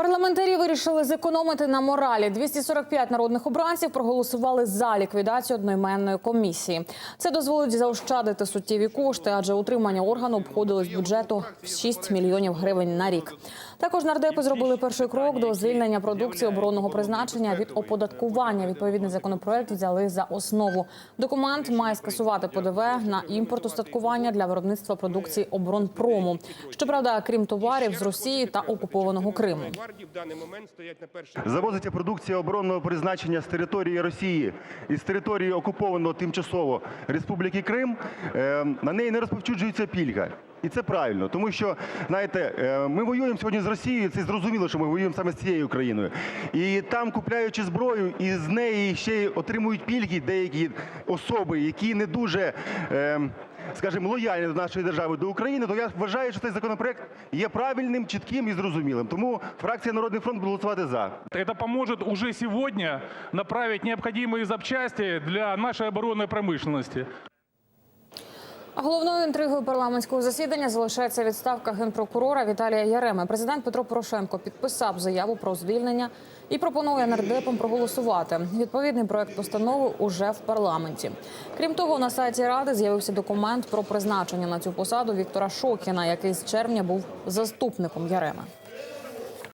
Парламентарі вирішили зекономити на моралі. 245 народних обранців проголосували за ліквідацію одноіменної комісії. Це дозволить заощадити суттєві кошти, адже утримання органу обходилось бюджету в 6 мільйонів гривень на рік. Також нардепи зробили перший крок до звільнення продукції оборонного призначення від оподаткування. Відповідний законопроект взяли за основу. Документ має скасувати ПДВ на імпорт устаткування для виробництва продукції оборонпрому. Щоправда, крім товарів з Росії та окупованого Криму. Гвардії в даний момент стоять на першій Завозиться продукція оборонного призначення з території Росії і з території окупованого тимчасово Республіки Крим. Е, На неї не розповсюджується пільга. І це правильно, тому що знаєте, е, ми воюємо сьогодні з Росією. Це зрозуміло, що ми воюємо саме з цією країною. І там, купляючи зброю, і з неї ще й отримують пільги деякі особи, які не дуже. е, Скажімо, лояльні до нашої держави до України, то я вважаю, що цей законопроект є правильним, чітким і зрозумілим. Тому фракція Народний фронт буде голосувати за. Это поможет уже сегодня направить необходимые запчасти для нашей оборонной промышленности. Головною інтригою парламентського засідання залишається відставка генпрокурора Віталія Яреми. Президент Петро Порошенко підписав заяву про звільнення і пропонує нардепам проголосувати. Відповідний проект постанови уже в парламенті. Крім того, на сайті ради з'явився документ про призначення на цю посаду Віктора Шокіна, який з червня був заступником Яреми.